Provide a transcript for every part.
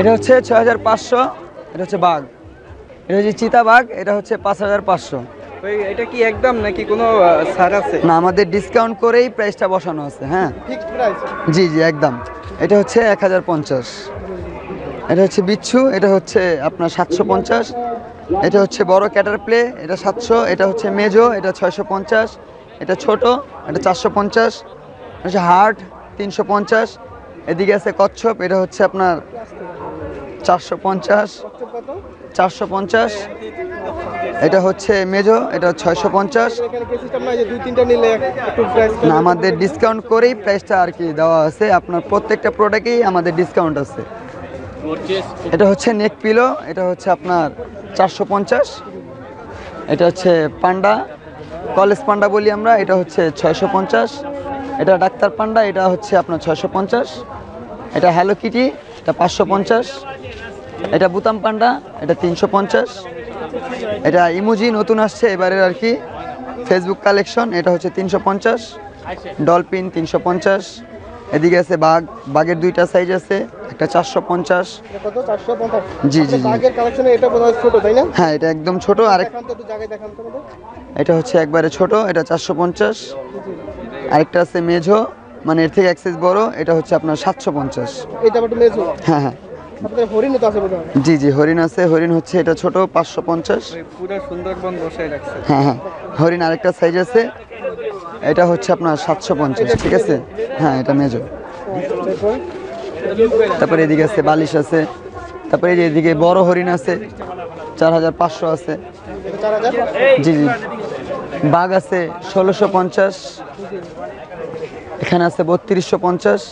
এটা হচ্ছে ছয় হাজার পাঁচশো এটা হচ্ছে বাঘ এটা হচ্ছে চিতা বাঘ এটা হচ্ছে পাঁচ হাজার পাঁচশো এটা কি একদম নাকি কোনো ছাড় আছে না আমাদের ডিসকাউন্ট করেই প্রাইসটা বসানো আছে হ্যাঁ ফিক্সড প্রাইস জি জি একদম এটা হচ্ছে এক হাজার পঞ্চাশ এটা হচ্ছে বিচ্ছু এটা হচ্ছে আপনার সাতশো পঞ্চাশ এটা হচ্ছে বড় ক্যাটার প্লে এটা সাতশো এটা হচ্ছে মেজো এটা ছয়শো পঞ্চাশ এটা ছোট এটা চারশো পঞ্চাশ এটা হচ্ছে হার্ট তিনশো পঞ্চাশ এদিকে আছে কচ্ছপ এটা হচ্ছে আপনার চারশো পঞ্চাশ চারশো পঞ্চাশ। এটা হচ্ছে মেজো, এটা ছয়শো পঞ্চাশ। না, আমাদের ডিসকাউন্ট করেই প্রাইসটা আর কি দেওয়া আছে। আপনার প্রত্যেকটা প্রোডাক্টেই আমাদের ডিসকাউন্ট আছে। এটা হচ্ছে নেক পিলো এটা হচ্ছে আপনার চারশো পঞ্চাশ। এটা হচ্ছে পান্ডা কলেজ পান্ডা বলি আমরা, এটা হচ্ছে ছয়শো পঞ্চাশ। এটা ডাক্তার পান্ডা এটা হচ্ছে আপনার ছয়শো পঞ্চাশ। এটা হ্যালো কিটি এটা পাঁচশো পঞ্চাশ এটা বুতাম পান্ডা এটা তিনশো পঞ্চাশ। এটা ইমোজি নতুন আসছে এবারের আর কি। ফেসবুক কালেকশন এটা হচ্ছে তিনশো পঞ্চাশ। ডলফিন তিনশো পঞ্চাশ। এদিকে আছে বাঘ বাঘের দুইটা সাইজ আছে একটা চারশো পঞ্চাশ। জি, জি, হয় এটা একদম ছোট আর। এটা হচ্ছে একবারে ছোট এটা চারশো পঞ্চাশ। আরেকটা আছে মেঝো মানে এর থেকে অ্যাক্সেস বড় এটা হচ্ছে আপনার সাতশো পঞ্চাশ। হ্যাঁ হ্যাঁ। হয় জি জি হরিণ আছে। হরিণ হচ্ছে এটা ছোট পাঁচশো পঞ্চাশ। হ্যাঁ হ্যাঁ। হরিণ আরেকটা সাইজ আছে। এটা হচ্ছে আপনার সাতশো পঞ্চাশ ঠিক আছে? হ্যাঁ এটা মেজো। তারপরে এদিকে আছে বালিশ আছে। তারপরে এই যে এদিকে বড় হরিণ আছে চার হাজার পাঁচশো আছে। জি জি। বাঘ আছে ষোলোশো পঞ্চাশ। এখানে আছে বত্রিশশো পঞ্চাশ।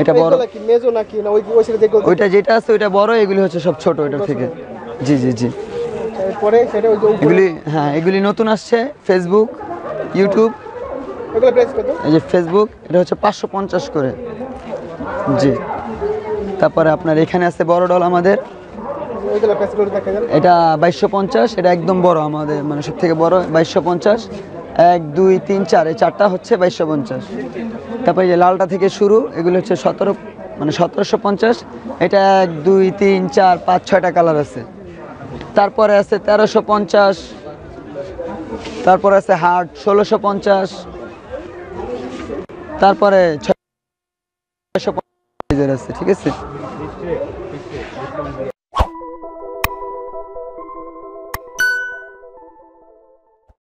এটা বড়। মেজো নাকি? না ওই ওই সাইডে দেখো। ওইটা যেটা আছে ওইটা বড় এগুলি হচ্ছে সব ছোট ওইটার থেকে। জি জি জি। এগুলি হ্যাঁ এগুলি নতুন আসছে ফেসবুক ইউটিউব এই যে ফেসবুক এটা হচ্ছে পাঁচশো পঞ্চাশ করে। জি। তারপরে আপনার এখানে আছে বড় ডল আমাদের। এটা বাইশশো পঞ্চাশ এটা একদম বড় আমাদের মানে সব থেকে বড় বাইশশো পঞ্চাশ। এক, দুই, তিন, চার, এই চারটা হচ্ছে বাইশশো পঞ্চাশ। তারপরে যে লালটা থেকে শুরু, এগুলো হচ্ছে সতেরো মানে সতেরোশো পঞ্চাশ। এটা এক, দুই, তিন, চার, পাঁচ, ছয়টা কালার আছে। তারপরে আছে তেরোশো পঞ্চাশ। তারপরে আছে হার্ট ষোলোশো পঞ্চাশ। তারপরে ছয়শো পঞ্চাশ আছে, ঠিক আছে?